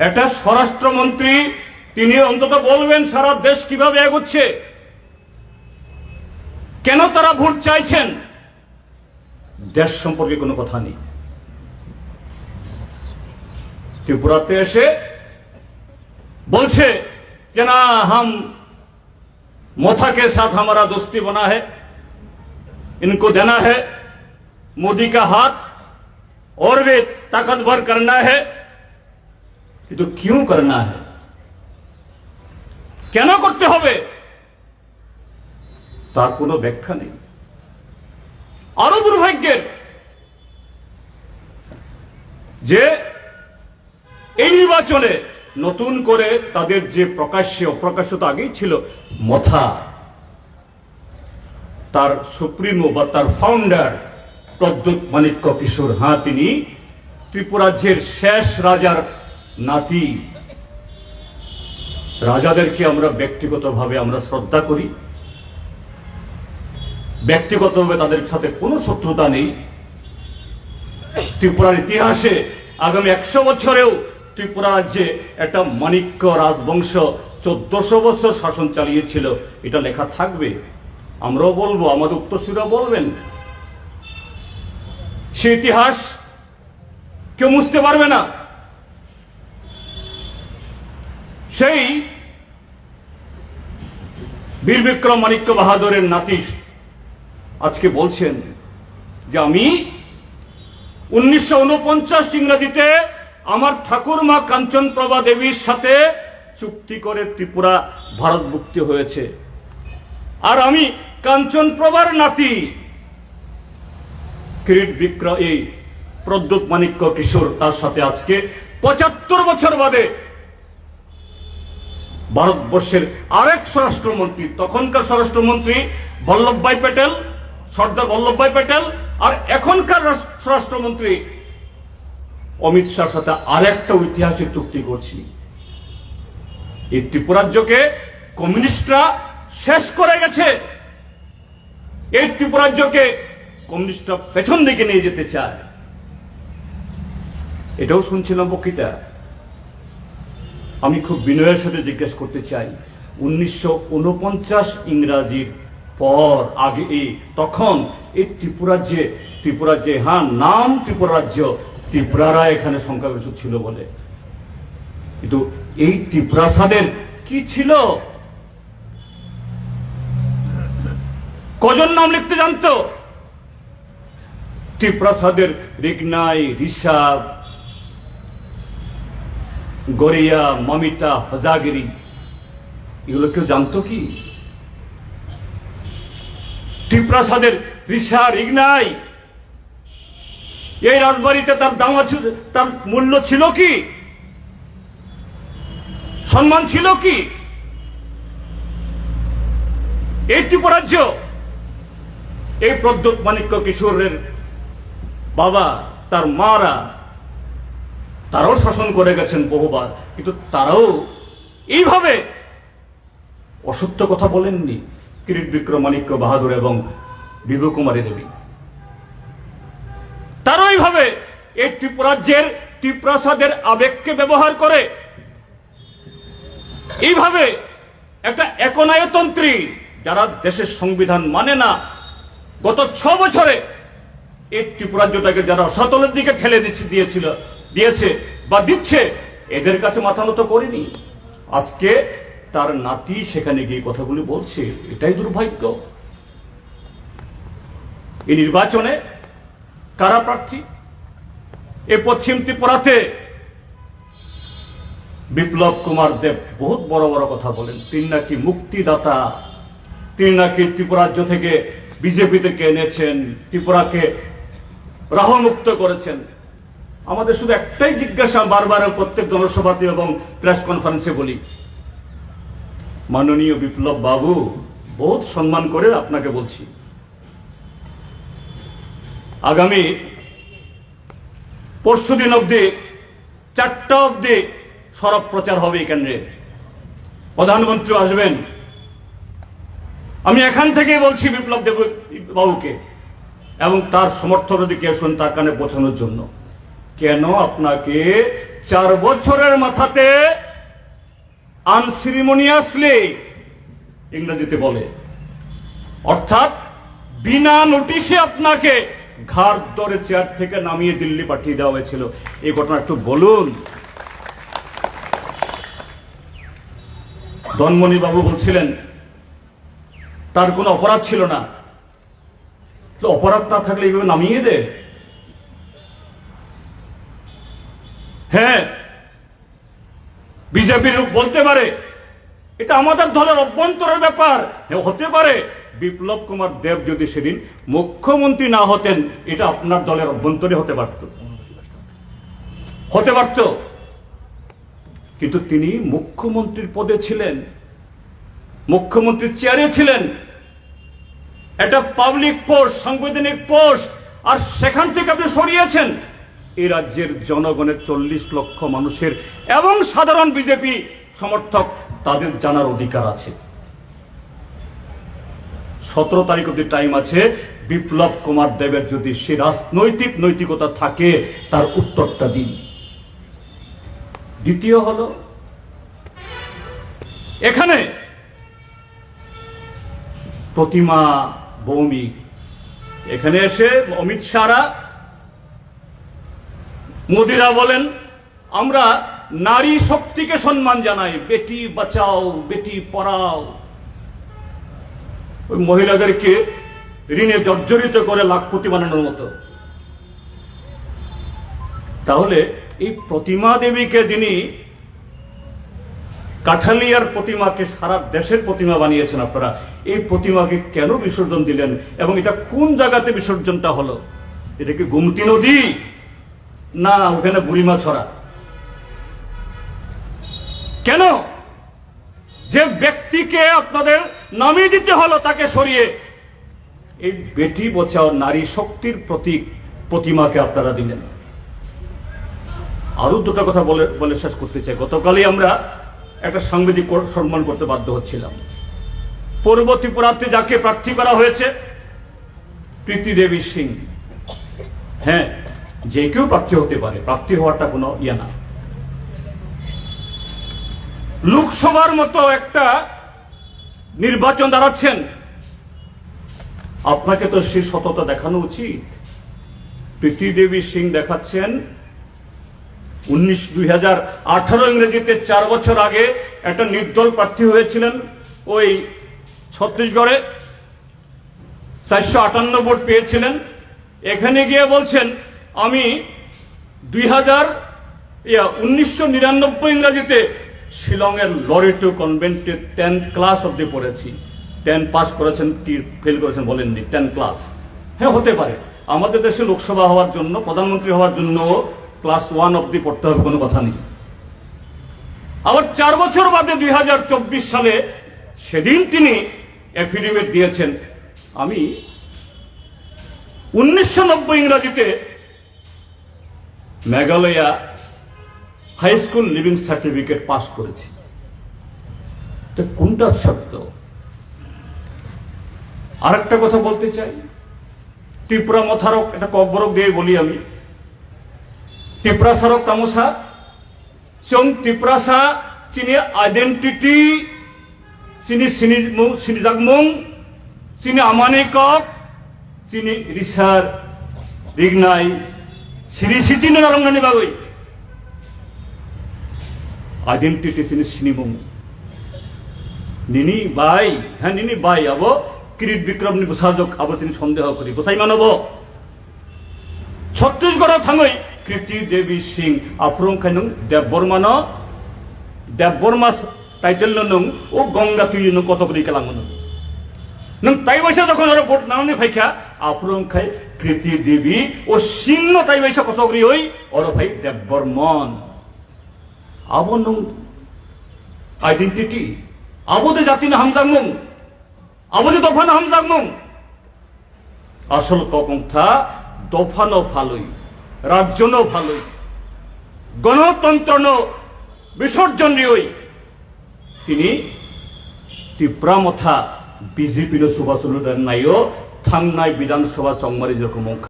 একটা স্বরাষ্ট্রমন্ত্রী তিনি অন্তত বলবেন সারা দেশ কিভাবে এগোচ্ছে কেন তারা ভোট চাইছেন দেশ সম্পর্কে কোনো কথা নেই ত্রিপুরাতে এসে বলছে যে না হাম मोथा के साथ हमारा दोस्ती बना है इनको देना है मोदी का हाथ और भी ताकतवर करना है কিন্তু কিউ করনা হ্যাঁ কেন করতে হবে? তার কোনো ব্যাখ্যা নেই। আরও দুর্ভাগ্যের যে এই নির্বাচনে নতুন করে তাদের যে প্রকাশ্যে অপ্রকাশ্য তো আগেই ছিল, মথা, তার সুপ্রিমো বা তার ফাউন্ডার প্রদ্যুৎ মানিক্য কিশোর হ্যাঁ তিনি ত্রিপুরাজ্যের শেষ রাজার নাতি, রাজাদেরকে আমরা ব্যক্তিগতভাবে আমরা শ্রদ্ধা করি। ব্যক্তিগতভাবে তাদের সাথে কোনো শত্রুতা নেই। ত্রিপুরার ইতিহাসে আগামী একশো বছরেও ত্রিপুরা রাজ্যে একটা মানিক্য রাজবংশ চোদ্দশো বছর শাসন চালিয়েছিল। এটা লেখা থাকবে। আমরাও বলব, আমাদের উত্তরসূরা বলবেন। সে ইতিহাস কেউ মুছতে পারবে না। সেই বীর বিক্রম মানিক্য বাহাদুরের নাতি আজকে বলছেন যে আমি উনিশশো উনপঞ্চাশ ইংরেজিতে আমার ঠাকুরমা কাঞ্চন প্রভা দেবীর সাথে চুক্তি করে ত্রিপুরা ভারত মুক্তি হয়েছে। আর আমি কাঞ্চন প্রভার নাতি কিরিট বিক্রম এই প্রদ্যুৎ মানিক্য কিশোর তার সাথে আজকে পঁচাত্তর বছর বাদে ভারতবর্ষের আরেক স্বরাষ্ট্রমন্ত্রী, তখনকার স্বরাষ্ট্রমন্ত্রী বল্লভভাই প্যাটেল, সর্দার বল্লভভাই প্যাটেল, আর এখনকার স্বরাষ্ট্রমন্ত্রী অমিত শাহর সাথে আরেকটা ঐতিহাসিক চুক্তি করছি। এই ত্রিপুরাজ্যকে কমিউনিস্টরা শেষ করে গেছে। এই ত্রিপুরাজ্যকে কমিউনিস্টরা পেছন দিকে নিয়ে যেতে চায়। এটাও শুনছিলাম বক্তৃতা। আমি খুব বিনয়ের সাথে জিজ্ঞেস করতে চাই। উনিশশো উনপঞ্চাশ ইংরাজির পর, আগে এই, তখন এই ত্রিপুরাজ্যে ত্রিপুরাজ্যে হ্যাঁ নাম ত্রিপুরাজ্য, ত্রিপুরারা এখানে সংখ্যাগরিষ্ঠ ছিল বলে। কিন্তু এই ত্রিপ্রাসাদের কি ছিল? কজন নাম লিখতে জানতো? ত্রিপ্রাসাদের রিগনাই ঋষাব গরিয়া মমিতা, হজাগিরি, এগুলো কেউ জানতো কি? ত্রিপ্রাসাদের ঋষা রিগনাই এই রাজবাড়িতে তার দাম আছে, তার মূল্য ছিল কি? সম্মান ছিল কি? এই ত্রিপরাজ্য, এই প্রদ্যুৎ মানিক্য কিশোরের বাবা, তার মারা তারাও শাসন করে গেছেন বহুবার, কিন্তু তারাও এইভাবে অসত্য কথা বলেননি কিরিট বিক্রমানিক্য বাহাদুর এবং বিভু কুমারী দেবী। তারা এইভাবে এই ত্রিপুরাজ্যের ত্রিপ্রাসাদের আবেগকে ব্যবহার করে এইভাবে একটা একনায়তন্ত্রী, যারা দেশের সংবিধান মানে না, গত ছ বছরে এই ত্রিপুরাজ্যটাকে যারা সতলের দিকে ঠেলে দিয়েছিল দিয়েছে বা দিচ্ছে, এদের কাছে মাথা নত করেনি। আজকে তার নাতি সেখানে গিয়ে কথাগুলি বলছে, এটাই দুর্ভাগ্য। এই নির্বাচনে কারা প্রার্থী? এ পশ্চিম ত্রিপুরাতে বিপ্লব কুমার দেব বহুত বড় বড় কথা বলেন। তিনি নাকি মুক্তিদাতা, তিনি নাকি ত্রিপুরাজ্য থেকে বিজেপি থেকে এনেছেন, ত্রিপুরাকে রাহমুক্ত করেছেন। আমাদের শুধু একটাই জিজ্ঞাসা বারবার প্রত্যেক জনসভাতে এবং প্রেস কনফারেন্সে বলি। মাননীয় বিপ্লব বাবু, বহুত সম্মান করে আপনাকে বলছি। আগামী পরশু দিন অব্দি চারটা অব্দি সরব প্রচার হবে এই কেন্দ্রে। প্রধানমন্ত্রী আসবেন। আমি এখান থেকেই বলছি বিপ্লব দেব বাবুকে এবং তার সমর্থক দিকে শুন তার কানে পৌঁছানোর জন্য। কেন আপনাকে চার বছরের মাথাতে আনসিরিমোনিয়াসলি ইংরেজিতে বলে। অর্থাৎ বিনা নোটিশে আপনাকে ঘাড় ধরে চেয়ার থেকে নামিয়ে দিল্লি পাঠিয়ে দেওয়া হয়েছিল। এই ঘটনা একটু বলুন। ধনমণি বাবু বলছিলেন, তার কোনো অপরাধ ছিল না। তো অপরাধ না থাকলে এইভাবে নামিয়ে দে। হ্যাঁ বিজেপির লোক বলতে পারে এটা আমাদের দলের অভ্যন্তরের ব্যাপার। হ্যাঁ, হতে পারে বিপ্লব কুমার দেব যদি সেদিন মুখ্যমন্ত্রী না হতেন এটা আপনার দলের অভ্যন্তরে হতে পারত। হতে পারত। কিন্তু তিনি মুখ্যমন্ত্রীর পদে ছিলেন মুখ্যমন্ত্রীর চেয়ারে ছিলেন। একটা পাবলিক পোস্ট সাংবিধানিক পোস্ট আর সেখান থেকে আপনি সরিয়েছেন। এই রাজ্যের জনগণের চল্লিশ লক্ষ মানুষের এবং সাধারণ বিজেপি সমর্থক তাদের জানার অধিকার আছে। সতেরো তারিখ অব্দি টাইম আছে। বিপ্লব কুমার দেবের যদি সে রাজনৈতিক নৈতিকতা থাকে, তার উত্তরটা দিন। দ্বিতীয় হল, এখানে প্রতিমা ভৌমিক এখানে এসে অমিত শাহরা মোদিরা বলেন, আমরা নারী শক্তিকে সম্মান জানাই। বেটি বাঁচাও, বেটি পড়াও। ওই মহিলাদেরকে ঋণে জর্জরিত করে লাখপতি বানানোর মতো। তাহলে এই প্রতিমা দেবীকে যিনি কাঠালিয়ার প্রতিমাকে সারা দেশের প্রতিমা বানিয়েছেন আপনারা, এই প্রতিমাকে কেন বিসর্জন দিলেন এবং এটা কোন জায়গাতে বিসর্জনটা হলো? এটা কি গুমতি নদী? না, ওখানে বুড়িমা ছড়া। কেন? যে ব্যক্তিকে আপনাদের নামিয়ে দিতে হলো তাকে সরিয়ে, এই বেটি বচাও নারী শক্তির প্রতীক প্রতিমাকে আপনারা দিলেন। আরও দুটা কথা বলে বলে শেষ করতে চাই। গতকালই আমরা একটা সাংবাদিক সম্মান করতে বাধ্য হচ্ছিলাম। পূর্ব ত্রিপুরাতে যাকে প্রার্থী করা হয়েছে, প্রীতি দেবী সিং। হ্যাঁ যে কেউ প্রার্থী হতে পারে প্রার্থী হওয়াটা কোনো ইয়ে না। লোকসভার মতো একটা নির্বাচন দাঁড়াচ্ছেন। আপনাকে তো সে সততা দেখানো উচিত। প্রীতি দেবী সিং দেখাচ্ছেন। উনিশ, দুই হাজার আঠারো ইংরেজিতে চার বছর আগে একটা নির্দল প্রার্থী হয়েছিলেন ওই ছত্তিশগড়ে। চারশো আটান্ন ভোট পেয়েছিলেন। এখানে গিয়ে বলছেন আমি দুই হাজার উনিশশো নিরানব্বই ইংরাজিতে শিলংয়ের লরেটো কনভেন্টে টেন্থ ক্লাস অব্দি পড়েছি। টেন পাস করেছেন কি ফেল করেছেন বলেননি টেন ক্লাস। হ্যাঁ হতে পারে। আমাদের দেশে লোকসভা হওয়ার জন্য, প্রধানমন্ত্রী হওয়ার জন্য ক্লাস ওয়ান অব্দি পড়তে হবে, কোনো কথা নেই। আবার চার বছর বাদে দুই হাজার চব্বিশ সালে সেদিন তিনি এফিডেভিট দিয়েছেন। আমি উনিশশো নব্বই ইংরাজিতে Meghalaya high school leaving certificate pass করেছি। তো কোনটা সত্য? আর একটা কথা বলতে চাই। ত্রিপুরা মথারক, এটা কব্বরক দিয়ে বলি আমি। ত্রিপুরা সারক তামসা, চং ত্রিপুরাসা চিনি আইডেন্টিটি চিনি চিনিজাকমুং চিনি আমানিকক, চিনি রিসার রিগনাই। সিরি সিটি নারঙ্গানি বাগৈ আইডেন্টিটি চিনি চিনিমুং নিনি বাই হ্যাঁ নিনি বাই আব, কিরিট বিক্রম নি বুসাজক আবো চিনি সন্দেহ করি। বুসাই মানব। ছত্তিশগড় থাঙৈ কৃতি দেবী সিং, আফ্রং খাইনং দেববর্মান দেববর্মা টাইটেল নং ও গঙ্গা তুই নং কত করি কেলাম নং। তাই বৈশা যখন ওরা ভোট নামনি ফাইখা, আফ্রং খাই কৃতি দেবী ও সিংহ তাই বৈশা কত করি ওই ওর ভাই দেববর্মন। আবো নং আইডেন্টিটি, আবদে জাতি না হামজাংমুং, আবদে দফা না হামজাংমুং। আসল কপন্থা দফানো ভালোই রাজ্যনো ভালোই গণতন্ত্র বিসর্জন নিয়ই তিনি তীব্রামথা বিজেপির সুভাষ নাইও থাংনাই বিধানসভা চংমারি যেরকম